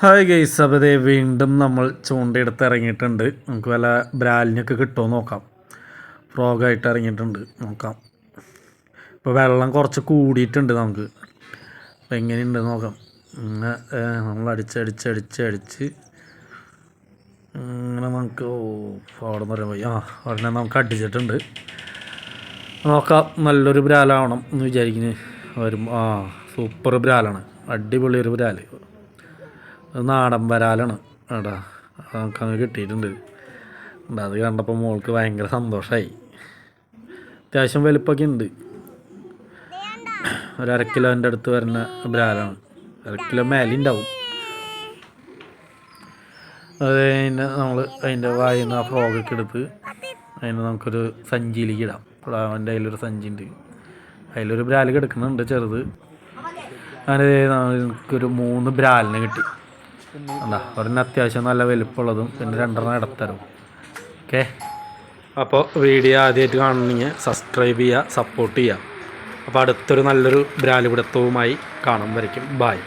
Hi guys അപ്പോൾ വീണ്ടും നമ്മൾ ചൂണ്ടയെടുത്ത് ഇറങ്ങിയിട്ടുണ്ട്. നമുക്ക് വല്ല ബ്രാലിനൊക്കെ കിട്ടുമോ നോക്കാം. ഫ്രോഗായിട്ട് ഇറങ്ങിയിട്ടുണ്ട്. നോക്കാം. ഇപ്പോൾ വെള്ളം കുറച്ച് കൂടിയിട്ടുണ്ട് നമുക്ക്. അപ്പോൾ എങ്ങനെയുണ്ട് നോക്കാം. നമ്മൾ അടിച്ച് അടിച്ച് ഇങ്ങനെ നമുക്ക് ഓ അവിടെ നിന്ന് പറയാൻ ആ ഉടനെ നമുക്ക് അടിച്ചിട്ടുണ്ട്. നോക്കാം നല്ലൊരു ബ്രാലാവണം എന്ന് വിചാരിക്കുന്നത് വരും ആ സൂപ്പർ ബ്രാലാണ്. അടിപൊളി ഒരു ബ്രാൽ. നാടൻ വരാലാണ് എടാ. നമുക്ക് അങ്ങ് കിട്ടിയിട്ടുണ്ട്. അത് കണ്ടപ്പോൾ മോൾക്ക് ഭയങ്കര സന്തോഷമായി അത്യാവശ്യം വലുപ്പമൊക്കെ ഉണ്ട്. ഒരു അര കിലോന്റെ അടുത്ത് വരുന്ന ബ്രാലാണ് അര കിലോ മേലെ ഉണ്ടാവും. അത് കഴിഞ്ഞ് നമ്മൾ അതിന്റെ വായിൽ നിന്ന് ആ ഫ്രോഗൊക്കെ എടുത്ത് അതിന് നമുക്കൊരു സഞ്ചിയിലേക്ക് ഇടാം. പ്ലാവിന്റെ കയ്യിലൊരു സഞ്ചി ഉണ്ട്. അതിലൊരു ബ്രാൽ കിടക്കുന്നുണ്ട് ചെറുത്. അങ്ങനെ നമുക്കൊരു മൂന്ന് ബ്രാലിനെ കിട്ടി. അല്ല ഒരെണ്ണം അത്യാവശ്യം നല്ല വലുപ്പമുള്ളതും പിന്നെ രണ്ടെണ്ണം ഇടത്തരും ഓക്കെ? അപ്പോൾ വീഡിയോ ആദ്യമായിട്ട് കാണണമെങ്കിൽ സബ്സ്ക്രൈബ് ചെയ്യുക സപ്പോർട്ട് ചെയ്യുക. അപ്പോൾ അടുത്തൊരു നല്ലൊരു ബ്രാലിപിടുത്തവുമായി കാണും വരയ്ക്കും ബായ്